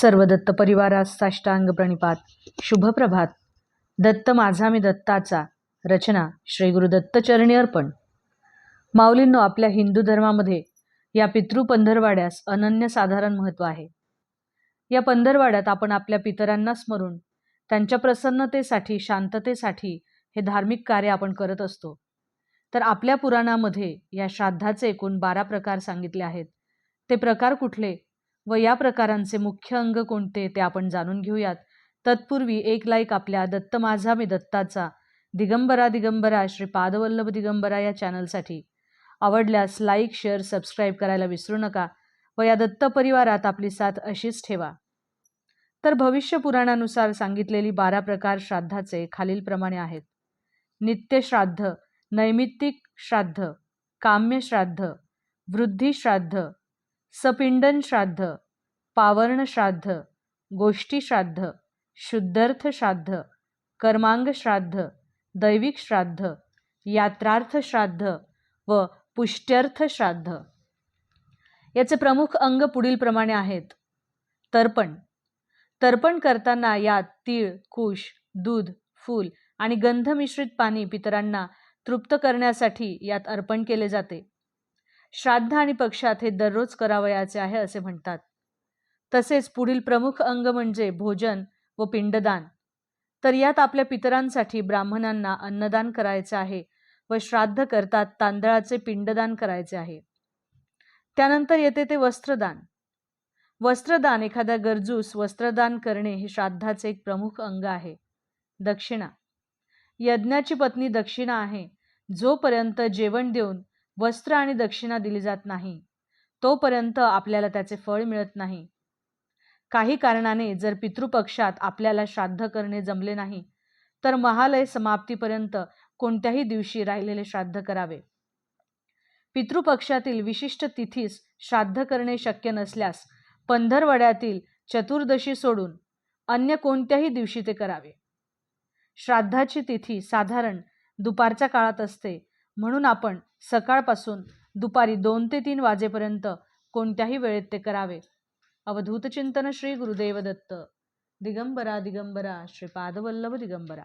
सर्व दत्त परिवारास साष्टांग प्रणिपात. शुभप्रभात दत्त माझा मी दत्ताचा. रचना श्री गुरु दत्तचरणी अर्पण. माऊलींनो आपल्या हिंदू धर्मामध्ये या पितृ पंधरवाड्यास अनन्यसाधारण महत्त्व आहे. या पंधरवाड्यात आपण आपल्या पितरांना स्मरून त्यांच्या प्रसन्नतेसाठी शांततेसाठी हे धार्मिक कार्य आपण करत असतो. तर आपल्या पुराणामध्ये या श्राद्धाचे एकूण बारा प्रकार सांगितले आहेत. ते प्रकार कुठले? व या प्रकारांचे मुख्य अंग कोणते ते आपण जाणून घेऊयात. तत्पूर्वी एक लाईक आपल्या दत्त माझा मी दत्ताचा. दिगंबरा दिगंबरा श्री पादवल्लभ दिगंबरा या चॅनलसाठी आवडल्यास लाईक शेअर सबस्क्राईब करायला विसरू नका व या दत्त परिवारात आपली साथ अशीच ठेवा. तर भविष्य पुराणानुसार सांगितलेली बारा प्रकार श्राद्धाचे खालीलप्रमाणे आहेत. नित्य श्राद्ध नैमित्तिक श्राद्ध काम्य श्राद्ध वृद्धी श्राद्ध सपिंडन श्राद्ध पावर्ण श्राद्ध गोष्टी श्राद्ध शुद्धर्थ श्राद्ध कर्मांग श्राद्ध दैविक श्राद्ध यात्रार्थ श्राद्ध व पुष्ट्यर्थ श्राद्ध याचे प्रमुख अंग पुढीलप्रमाणे आहेत. तर्पण. तर्पण करताना यात तीळ कुश दूध फूल आणि गंध मिश्रित पाणी पितरांना तृप्त करण्यासाठी यात अर्पण केले जाते. श्राद्ध आणि पक्षात हे दररोज करावयाचे आहे असे म्हणतात. तसेच पुढील प्रमुख अंग म्हणजे भोजन व पिंडदान. तर यात आपल्या पितरांसाठी ब्राह्मणांना अन्नदान करायचे आहे व श्राद्ध करतात तांदळाचे पिंडदान करायचे आहे. त्यानंतर येते ते वस्त्रदान. वस्त्रदान एखाद्या गरजूस वस्त्रदान करणे हे श्राद्धाचे एक प्रमुख अंग आहे. दक्षिणा. यज्ञाची पत्नी दक्षिणा आहे. जोपर्यंत जेवण देऊन वस्त्र आणि दक्षिणा दिली जात नाही. तोपर्यंत आपल्याला त्याचे फळ मिळत नाही. काही कारणाने जर पितृपक्षात आपल्याला श्राद्ध करणे जमले नाही तर महालय समाप्तीपर्यंत कोणत्याही दिवशी राहिलेले श्राद्ध करावे. पितृपक्षातील विशिष्ट तिथीस श्राद्ध करणे शक्य नसल्यास पंधरवड्यातील चतुर्दशी सोडून अन्य कोणत्याही दिवशी ते करावे. श्राद्धाची तिथी साधारण दुपारच्या काळात असते म्हणून आपण सकाळपासून दुपारी दोन ते तीन वाजेपर्यंत कोणत्याही वेळेत ते करावे. अवधूत चिंतन श्री गुरुदेव दत्त दिगंबरा दिगंबरा श्रीपादवल्लभ दिगंबरा.